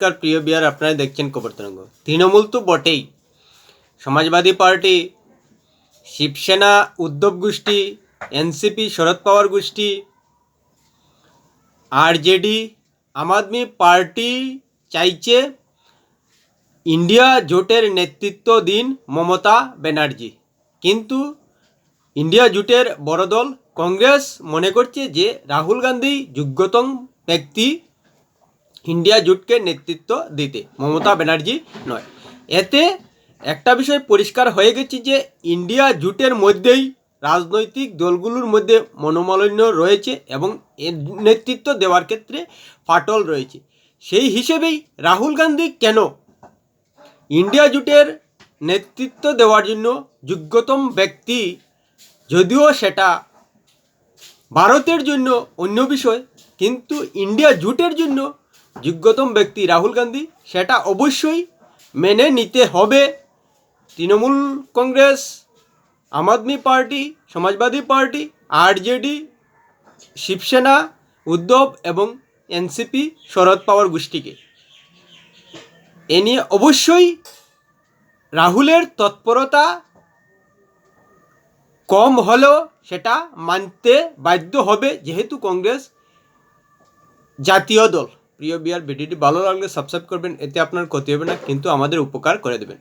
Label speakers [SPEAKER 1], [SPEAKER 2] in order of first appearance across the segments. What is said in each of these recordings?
[SPEAKER 1] নমস্কার, প্রিয় বিয়ার আপনারা দেখছেন খবর তরঙ্গ। তৃণমূল তো বটেই। সমাজবাদী পার্টি, শিবসেনা, উদ্ধব গোষ্ঠী, এনসিপি, শরদ পাওয়ার গোষ্ঠী, আরজেডি, আম আদমি পার্টি চাইছে ইন্ডিয়া জোটের নেতৃত্ব দিন মমতা ব্যানার্জি। কিন্তু ইন্ডিয়া জোটের বড় দল কংগ্রেস মনে করছে যে রাহুল গান্ধী যোগ্যতম ব্যক্তি ইন্ডিয়া জোটকে নেতৃত্ব দিতে, মমতা ব্যানার্জি নয়। এতে একটা বিষয় পরিষ্কার হয়ে গেছে যে, ইন্ডিয়া জোটের মধ্যেই রাজনৈতিক দলগুলোর মধ্যে মনোমালিন্য রয়েছে এবং নেতৃত্ব দেওয়ার ক্ষেত্রে ফাটল রয়েছে। সেই হিসেবেই রাহুল গান্ধী কেন ইন্ডিয়া জোটের নেতৃত্ব দেওয়ার জন্য যোগ্যতম ব্যক্তি, যদিও সেটা ভারতের জন্য অন্য বিষয়, কিন্তু ইন্ডিয়া জোটের জন্য যোগ্যতম ব্যক্তি রাহুল গান্ধী, সেটা অবশ্যই মেনে নিতে হবে। Trinamool Congress, Aam Aadmi party, Samajwadi party, RJD, Shiv Sena, Uddhav এবং এনসিপি শরদ পাওয়ার গোষ্ঠীকে। এ নিয়ে অবশ্যই রাহুলের তৎপরতা কম হলেও সেটা মানতে বাধ্য হবে, যেহেতু কংগ্রেস জাতীয় দল। প্রিয় বিয়ার ভিডিওটি ভালো লাগলে সাবস্ক্রাইব করবেন, এতে আপনার ক্ষতি হবে না, কিন্তু আমাদের উপকার করে দেবেন।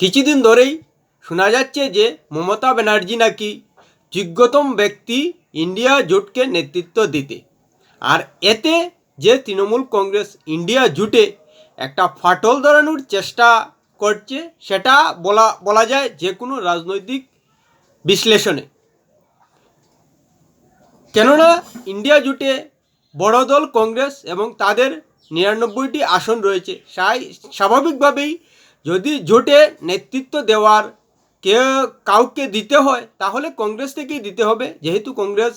[SPEAKER 1] কিছুদিন ধরেই শোনা যাচ্ছে যে মমতা ব্যানার্জি নাকি যোগ্যতম ব্যক্তি ইন্ডিয়া জোটকে নেতৃত্ব দিতে। আর এতে যে তৃণমূল কংগ্রেস ইন্ডিয়া জোটে একটা ফাটল ধরানোর চেষ্টা করছে, সেটা বলা বলা যায় যে কোনো রাজনৈতিক বিশ্লেষণে। কেননা, ইন্ডিয়া জোটে বড় দল কংগ্রেস এবং তাদের নিরানব্বইটি আসন রয়েছে। সাই স্বাভাবিকভাবেই যদি জোটে নেতৃত্ব দেওয়ার কে কাউকে দিতে হয়, তাহলে কংগ্রেস থেকেই দিতে হবে, যেহেতু কংগ্রেস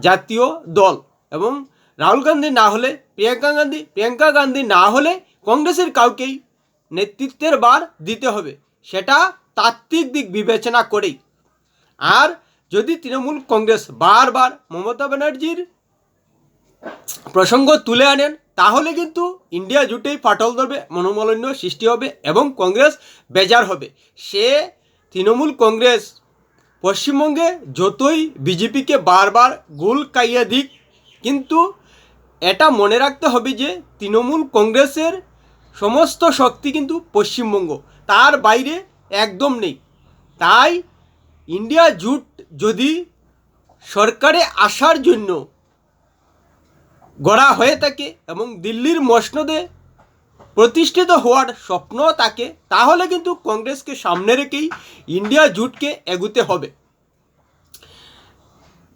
[SPEAKER 1] জাতীয় দল। এবং রাহুল গান্ধী না হলে, প্রিয়াঙ্কা গান্ধী প্রিয়াঙ্কা গান্ধী না হলে কংগ্রেসের কাউকেই নেতৃত্বের বার দিতে হবে। সেটা তাত্ত্বিক দিক বিবেচনা করেই। আর যদি তৃণমূল কংগ্রেস বারবার মমতা ব্যানার্জির প্রসঙ্গ তুলে আনেন, তাহলে কিন্তু ইন্ডিয়া জুটেই ফাটল ধরবে, মনোমালিন্য সৃষ্টি হবে এবং কংগ্রেস বেজার হবে। সে তৃণমূল কংগ্রেস পশ্চিমবঙ্গে যতই বিজেপিকে বারবার গোল কাইয়া দিক, কিন্তু এটা মনে রাখতে হবে যে তৃণমূল কংগ্রেসের সমস্ত শক্তি কিন্তু পশ্চিমবঙ্গ, তার বাইরে একদম নেই। তাই ইন্ডিয়া জুট যদি সরকারে আসার জন্য গড়া হয়ে থাকে এবং দিল্লির মসনদে প্রতিষ্ঠিত হওয়ার স্বপ্ন থাকে, তাহলে কিন্তু কংগ্রেসকে সামনে রেখেই ইন্ডিয়া জুটকে এগুতে হবে।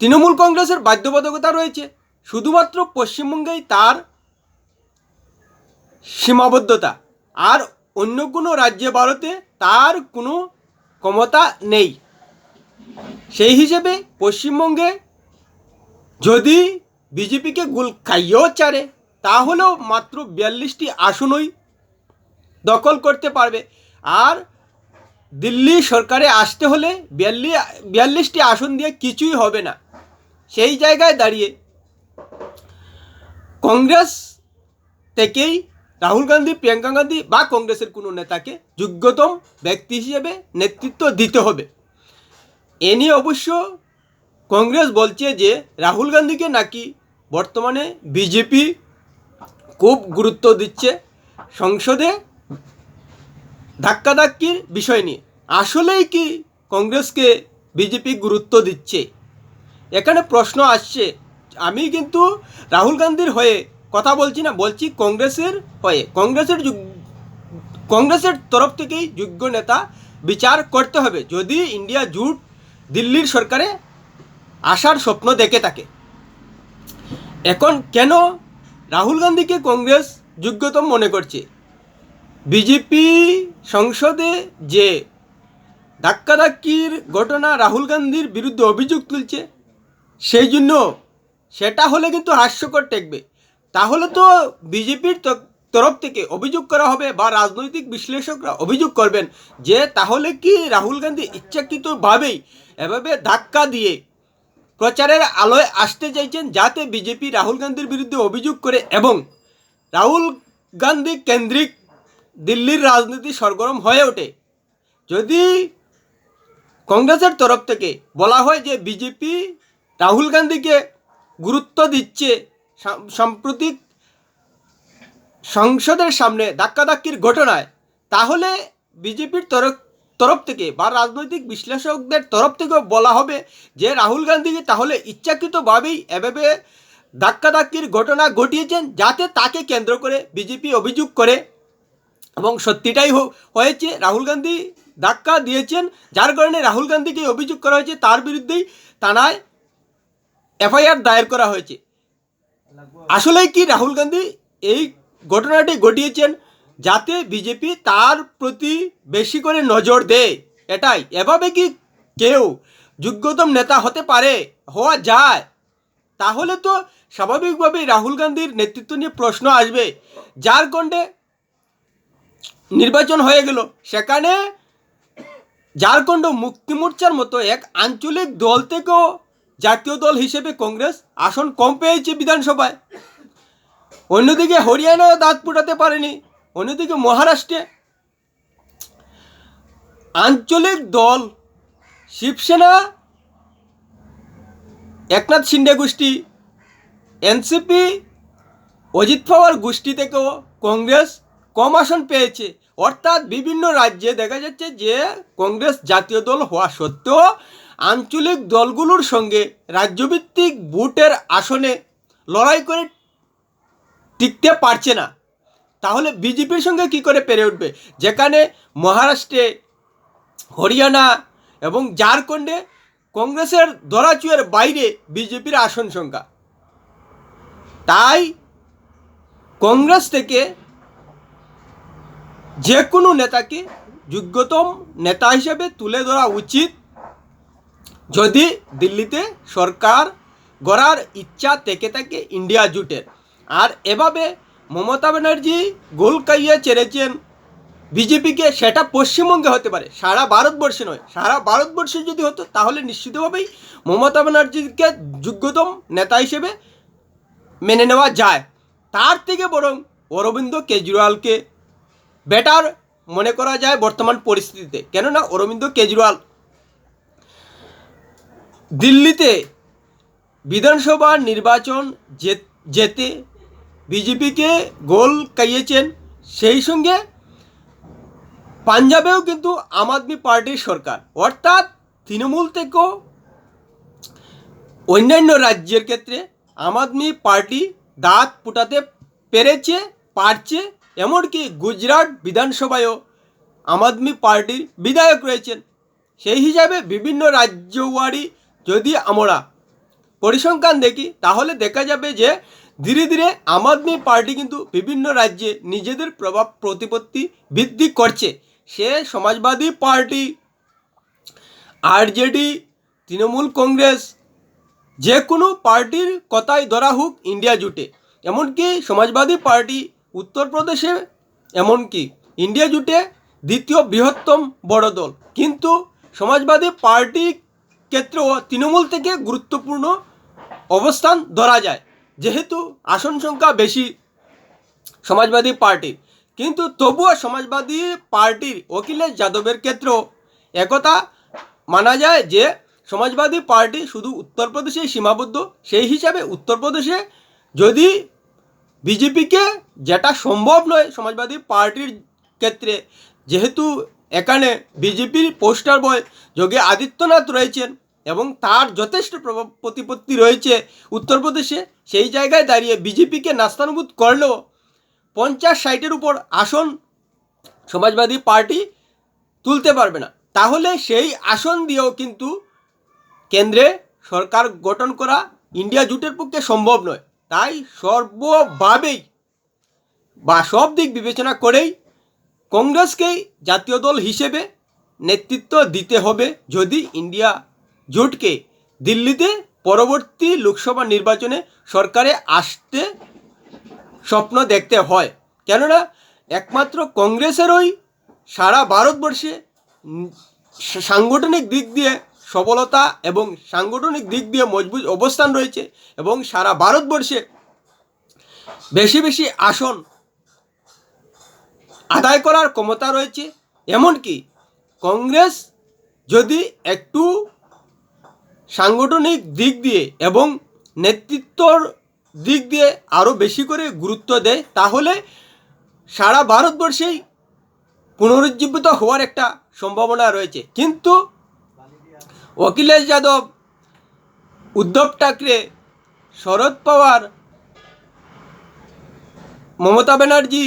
[SPEAKER 1] তৃণমূল কংগ্রেসের বাধ্যবাধকতা রয়েছে, শুধুমাত্র পশ্চিমবঙ্গেই তার সীমাবদ্ধতা, আর অন্য কোনো রাজ্যে ভারতে তার কোনো ক্ষমতা নেই। সেই হিসেবে পশ্চিমবঙ্গে যদি বিজেপিকে গুল খাইয়েও চারে, তাহলেও মাত্র বিয়াল্লিশটি আসনই দখল করতে পারবে। আর দিল্লি সরকারে আসতে হলে বিয়াল্লিশ বিয়াল্লিশটি আসন দিয়ে কিছুই হবে না। সেই জায়গায় দাঁড়িয়ে কংগ্রেস থেকেই রাহুল গান্ধী, প্রিয়াঙ্কা গান্ধী বা কংগ্রেসের কোনো নেতাকে যোগ্যতম ব্যক্তি হিসেবে নেতৃত্ব দিতে হবে। এ নিয়ে অবশ্য কংগ্রেস বলছে যে, রাহুল গান্ধীকে নাকি বর্তমানে বিজেপি খুব গুরুত্ব দিচ্ছে সংসদে ধাক্কাধাক্কির বিষয় নিয়ে। আসলেই কি কংগ্রেসকে বিজেপি গুরুত্ব দিচ্ছে? এখানে প্রশ্ন আসছে। আমি কিন্তু রাহুল গান্ধীর হয়ে কথা বলছি না, বলছি কংগ্রেসের হয়ে। কংগ্রেসের কংগ্রেসের তরফ থেকেই যোগ্য নেতা বিচার করতে হবে। যদি ইন্ডিয়া জুট দিল্লির সরকারে আসার স্বপ্ন দেখে থাকে। এখন কেন রাহুল গান্ধীকে কংগ্রেস যোগ্যতম মনে করছে? বিজেপি সংসদে যে ধাক্কাধাক্কির ঘটনা রাহুল গান্ধীর বিরুদ্ধে অভিযোগ তুলছে, সেই জন্য সেটা হলে কিন্তু হাস্যকর টেকবে তাহলে তো বিজেপির তরফ থেকে অভিযোগ করা হবে বা রাজনৈতিক বিশ্লেষকরা অভিযোগ করবেন যে তাহলে কি রাহুল গান্ধী ইচ্ছাকৃতভাবেই এভাবে ধাক্কা দিয়ে প্রচারের আলোয় আসতে চাইছেন যাতে বিজেপি রাহুল গান্ধীর বিরুদ্ধে অভিযোগ করে এবং রাহুল গান্ধী কেন্দ্রিক দিল্লির রাজনীতি সরগরম হয়ে ওঠে। যদি কংগ্রেসের তরফ থেকে বলা হয় যে বিজেপি রাহুল গান্ধীকে গুরুত্ব দিচ্ছে সাম- সাম্প্রতিক সংসদের সামনে ধাক্কাধাক্কির ঘটনায়, তাহলে বিজেপির তরফ তরফ থেকে বা রাজনৈতিক বিশ্লেষকদের তরফ থেকেও বলা হবে যে রাহুল গান্ধীকে তাহলে ইচ্ছাকৃতভাবেই এভাবে ধাক্কাধাক্কির ঘটনা ঘটিয়েছেন যাতে তাকে কেন্দ্র করে বিজেপি অভিযোগ করে। এবং সত্যিটাই হয়েছে, রাহুল গান্ধী ধাক্কা দিয়েছেন, যার কারণে রাহুল গান্ধীকে অভিযোগ করা হয়েছে, তার বিরুদ্ধেই থানায় এফআইআর দায়ের করা হয়েছে। আসলে কি রাহুল গান্ধী এই ঘটনাটি ঘটিয়েছেন? যাতে বিজেপি তার প্রতি বেশি করে নজর দেয়। এটাই। এভাবে কি কেউ যোগ্যতম নেতা হতে পারে? হওয়া যায়। তাহলে তো স্বাভাবিকভাবেই রাহুল গান্ধীর নেতৃত্ব নিয়ে প্রশ্ন আসবে। ঝাড়খণ্ডে নির্বাচন হয়ে গেল, সেখানে ঝাড়খণ্ড মুক্তি মোর্চার মতো এক আঞ্চলিক দল থেকেও জাতীয় দল হিসেবে কংগ্রেস আসন কম পেয়েছে বিধানসভায়। অন্যদিকে হরিয়ানাও দাঁত ফুটাতে পারেনি। অন্যদিকে মহারাষ্ট্রে আঞ্চলিক দল শিবসেনা, একনাথ শিন্ডে গোষ্ঠী, এনসিপি, অজিত পাওয়ার গোষ্ঠী থেকেও কংগ্রেস কম আসন পেয়েছে। অর্থাৎ বিভিন্ন রাজ্যে দেখা যাচ্ছে যে কংগ্রেস জাতীয় দল হওয়া সত্ত্বেও আঞ্চলিক দলগুলোর সঙ্গে রাজ্যভিত্তিক ভোটের আসনে লড়াই করে টিকতে পারছে না। তাহলে বিজেপির সঙ্গে কি করে পেরে উঠবে? যেখানে মহারাষ্ট্রে হরিয়ানা এবং ঝাড়খণ্ডে কংগ্রেসের দরাচুয়ের বাইরে বিজেপির আসন সংখ্যা। তাই কংগ্রেস থেকে যে কোনো নেতাকে যোগ্যতম নেতা হিসেবে তুলে ধরা উচিত যদি দিল্লিতে সরকার গড়ার ইচ্ছা থেকে থাকে ইন্ডিয়া জুটের। আর এভাবে মমতা ব্যানার্জি গোল কাইয়ে ছেড়েছেন বিজেপিকে সেটা পশ্চিমবঙ্গে হতে পারে, সারা ভারতবর্ষে নয়। সারা ভারতবর্ষে যদি হতো, তাহলে নিশ্চিতভাবেই মমতা ব্যানার্জিকে যোগ্যতম নেতা হিসেবে মেনে নেওয়া যায়। তার থেকে বরং অরবিন্দ কেজরিওয়ালকে বেটার মনে করা যায় বর্তমান পরিস্থিতিতে। কেননা, অরবিন্দ কেজরিওয়াল দিল্লিতে বিধানসভা নির্বাচন যেতে বিজেপিকে গোল কাইয়েছেন, সেই সঙ্গে পাঞ্জাবেও কিন্তু আম আদমি পার্টির সরকার। অর্থাৎ তৃণমূল থেকেও অন্যান্য রাজ্যের ক্ষেত্রে আম আদমি পার্টি দাঁত ফুটাতে পেরেছে, পারছে, এমনকি গুজরাট বিধানসভায়ও আম আদমি পার্টির বিধায়ক রয়েছেন। সেই হিসাবে বিভিন্ন রাজ্যওয়ারি যদি আমরা পরিসংখ্যান দেখি, তাহলে দেখা যাবে যে ধীরে ধীরে আম আদমি পার্টি কিন্তু বিভিন্ন রাজ্যে নিজেদের প্রভাব প্রতিপত্তি বৃদ্ধি করছে। সে সমাজবাদী পার্টি, আরজেডি, তৃণমূল কংগ্রেস যে কোনো পার্টির কথাই ধরা হোক ইন্ডিয়া জুটে। এমনকি সমাজবাদী পার্টি উত্তরপ্রদেশে এমনকি ইন্ডিয়া জুটে দ্বিতীয় বৃহত্তম বড় দল। কিন্তু সমাজবাদী পার্টি ক্ষেত্রেও তৃণমূল থেকে গুরুত্বপূর্ণ অবস্থান ধরা যায়। যেহেতু আসন সংখ্যা বেশি সমাজবাদী পার্টি, কিন্তু তবুও সমাজবাদী পার্টির অখিলেশ যাদবের ক্ষেত্রেও একথা মানা যায় যে সমাজবাদী পার্টি শুধু উত্তরপ্রদেশেই সীমাবদ্ধ। সেই হিসাবে উত্তরপ্রদেশে যদি বিজেপিকে যেটা সম্ভব নয় সমাজবাদী পার্টির ক্ষেত্রে, যেহেতু এখানে বিজেপির পোস্টার বয় যোগী আদিত্যনাথ রয়েছেন এবং তার যথেষ্ট প্রভাব প্রতিপত্তি রয়েছে উত্তরপ্রদেশে। সেই জায়গায় দাঁড়িয়ে বিজেপিকে নাস্তানুভূত করলেও পঞ্চাশ ষাটের উপর আসন সমাজবাদী পার্টি তুলতে পারবে না। তাহলে সেই আসন দিয়েও কিন্তু কেন্দ্রে সরকার গঠন করা ইন্ডিয়া জুটের পক্ষে সম্ভব নয়। তাই সর্বভাবেই বা সব দিক বিবেচনা করেই কংগ্রেসকেই জাতীয় দল হিসেবে নেতৃত্ব দিতে হবে। যদি ইন্ডিয়া জোটকে দিল্লিতে পরবর্তী লোকসভা নির্বাচনে সরকারে আসতে স্বপ্ন দেখতে হয়। কেননা, একমাত্র কংগ্রেসেরই সারা ভারতবর্ষে সাংগঠনিক দিক দিয়ে সফলতা এবং সাংগঠনিক দিক দিয়ে মজবুত অবস্থান রয়েছে এবং সারা ভারতবর্ষে বেশি বেশি আসন আদায় করার ক্ষমতা রয়েছে। এমনকি কংগ্রেস যদি একটু সাংগঠনিক দিক দিয়ে এবং নেতৃত্বর দিক দিয়ে আরও বেশি করে গুরুত্ব দেয়, তাহলে সারা ভারতবর্ষেই পুনরুজ্জীবিত হওয়ার একটা সম্ভাবনা রয়েছে। কিন্তু অখিলেশ যাদব, উদ্ধব ঠাকরে, শরদ পাওয়ার, মমতা ব্যানার্জি,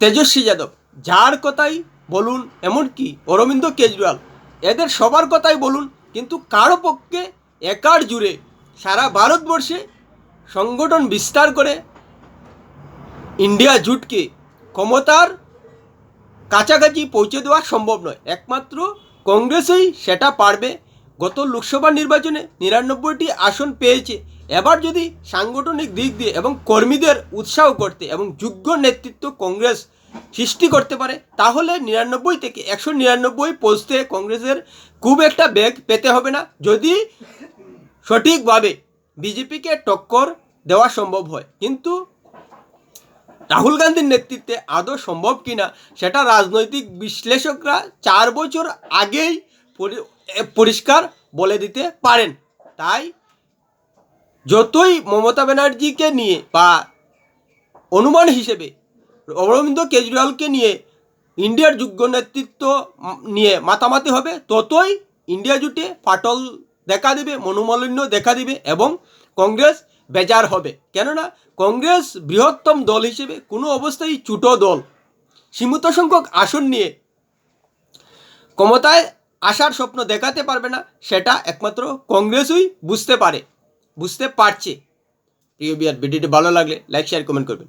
[SPEAKER 1] তেজস্বী যাদব, যার কথাই বলুন এমনকি অরবিন্দ কেজরিওয়াল, এদের সবার কথাই বলুন কিন্তু কারও পক্ষে একার জুড়ে সারা ভারতবর্ষে সংগঠন বিস্তার করে ইন্ডিয়া জুটকে ক্ষমতার কাছাকাছি পৌঁছে দেওয়া সম্ভব নয়। একমাত্র কংগ্রেসই সেটা পারবে। গত লোকসভা নির্বাচনে নিরানব্বইটি আসন পেয়েছে। এবার যদি সাংগঠনিক দিক দিয়ে এবং কর্মীদের উৎসাহ করতে এবং যোগ্য নেতৃত্ব কংগ্রেস সৃষ্টি করতে পারে, তাহলে নিরানব্বই থেকে একশো নিরানব্বই পৌঁছতে কংগ্রেসের খুব একটা বেগ পেতে হবে না যদি সঠিকভাবে বিজেপিকে টক্কর দেওয়া সম্ভব হয়। কিন্তু রাহুল গান্ধীর নেতৃত্বে আদৌ সম্ভব কিনা সেটা রাজনৈতিক বিশ্লেষকরা চার বছর আগেই পরিষ্কার বলে দিতে পারেন। তাই যতই মমতা ব্যানার্জিকে নিয়ে বা অনুমান হিসেবে অরবিন্দ কেজরিওয়ালকে নিয়ে ইন্ডিয়ার যোগ্য নেতৃত্ব নিয়ে মাতামাতি হবে, ততই ইন্ডিয়া জুটে ফাটল দেখা দিবে, মনোমালিন্য দেখা দিবে এবং কংগ্রেস বেজার হবে। কেননা কংগ্রেস বৃহত্তম দল হিসেবে কোনো অবস্থায় ছোটো দল, সীমিত সংখ্যক আসন নিয়ে ক্ষমতায় আসার স্বপ্ন দেখাতে পারবে না, সেটা একমাত্র কংগ্রেসই বুঝতে পারে, বুঝতে পারছে। প্রিয় বিয়ার, ভিডিওটি ভালো লাগলে লাইক শেয়ার কমেন্ট করবেন।